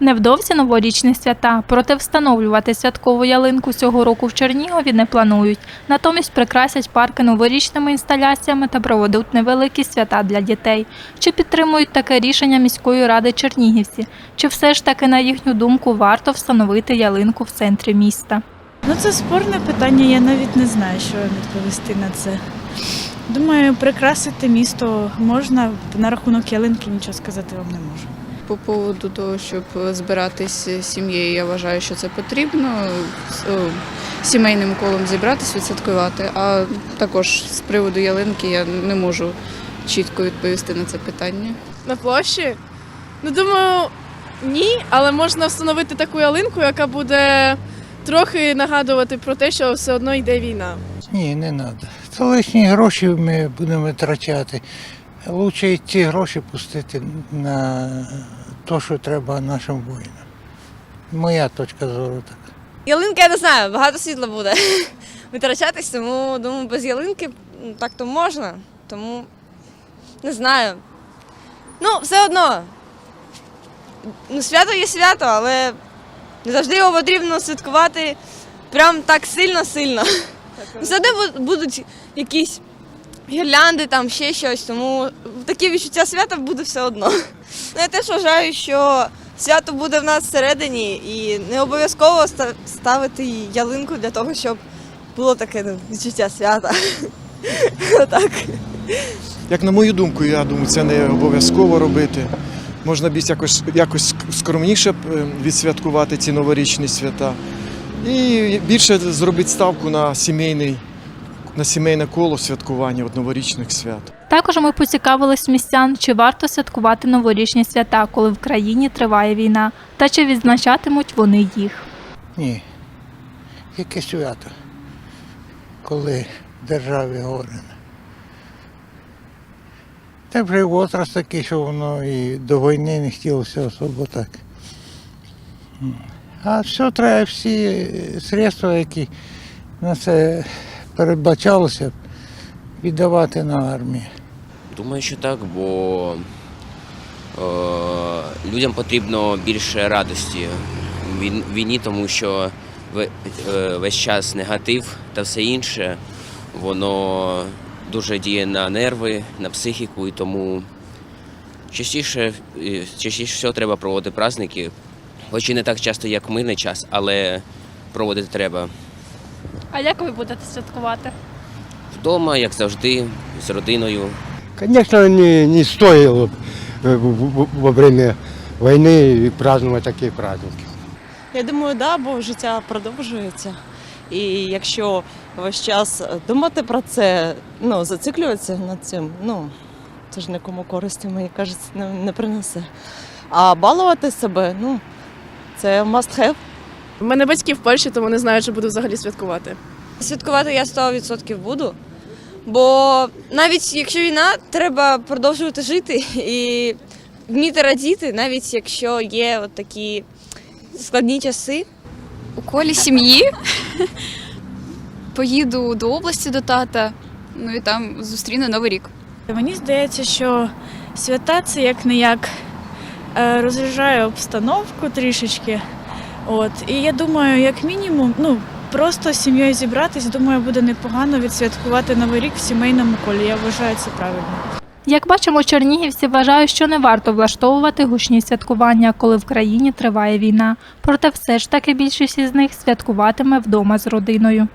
Невдовзі новорічні свята, проте встановлювати святкову ялинку цього року в Чернігові не планують. Натомість прикрасять парки новорічними інсталяціями та проведуть невеликі свята для дітей. Чи підтримують таке рішення міської ради Чернігівці? Чи все ж таки, на їхню думку, варто встановити ялинку в центрі міста? Ну, це спорне питання, я навіть не знаю, що відповісти на це. Думаю, прикрасити місто можна, на рахунок ялинки нічого сказати вам не можу. По поводу того, щоб збиратись з сім'єю, я вважаю, що це потрібно. Сімейним колом зібратись, відсвяткувати. А також з приводу ялинки я не можу чітко відповісти на це питання. На площі? Ну, думаю, ні, але можна встановити таку ялинку, яка буде трохи нагадувати про те, що все одно йде війна. Ні, не треба. Це лишні гроші ми будемо витрачати. Лучше ці гроші пустити на те, що треба нашим воїнам. Моя точка зору така. Ялинка, я не знаю, багато світла буде витрачатись, тому думаю, без ялинки так то можна. Тому не знаю. Ну, все одно. Ну, свято є свято, але не завжди його потрібно святкувати прям так сильно-сильно. Все одно будуть якісь гірлянди, там ще щось, тому таке відчуття свята буде все одно. Ну, я теж вважаю, що свято буде в нас всередині і не обов'язково ставити ялинку для того, щоб було таке ну, відчуття свята. Отак. Як на мою думку, я думаю, це не обов'язково робити. Можна більш якось, якось скромніше е, відсвяткувати ці новорічні свята. І більше зробити ставку на сімейний, на сімейне коло святкування от новорічних свят. Також ми поцікавились містян, чи варто святкувати новорічні свята, коли в країні триває війна, та чи відзначатимуть вони їх. Ні. Яке свято, коли в державі горено. Та вже возраст такий, що воно і до війни не хотілося особо так. А все треба, всі средства, які на це передбачалося, віддавати на армію. Думаю, що так, бо е, людям потрібно більше радості в війні, тому що е, весь час негатив та все інше, воно дуже діє на нерви, на психіку, і тому частіше, частіше всього треба проводити праздники, хоч і не так часто, як мирний час, але проводити треба А як ви будете святкувати? вдома, як завжди, з родиною. Конечно, не, не стоило б, в- в- во время войны праздновать такие праздники. Я думаю, да, бо життя продовжується. І якщо весь час думати про це, ну, зациклюватися над цим, ну, це ж нікому користі, мені кажеться, не, не принесе. А балувати себе, ну, це must have. У мене батьки в Польщі, тому не знаю, чи буду взагалі святкувати. Святкувати я 100% буду. Бо навіть якщо війна, треба продовжувати жити і вміти радіти, навіть якщо є от такі складні часи. У колі сім'ї поїду до області до тата, ну і там зустріну Новий рік. Мені здається, що свята це як не як розряджає обстановку трішечки. От. І я думаю, як мінімум, ну просто сім'єю зібратись, думаю, буде непогано відсвяткувати Новий рік в сімейному колі. Я вважаю це правильно. Як бачимо, чернігівці вважають, що не варто влаштовувати гучні святкування, коли в країні триває війна. Проте все ж таки більшість із них святкуватиме вдома з родиною.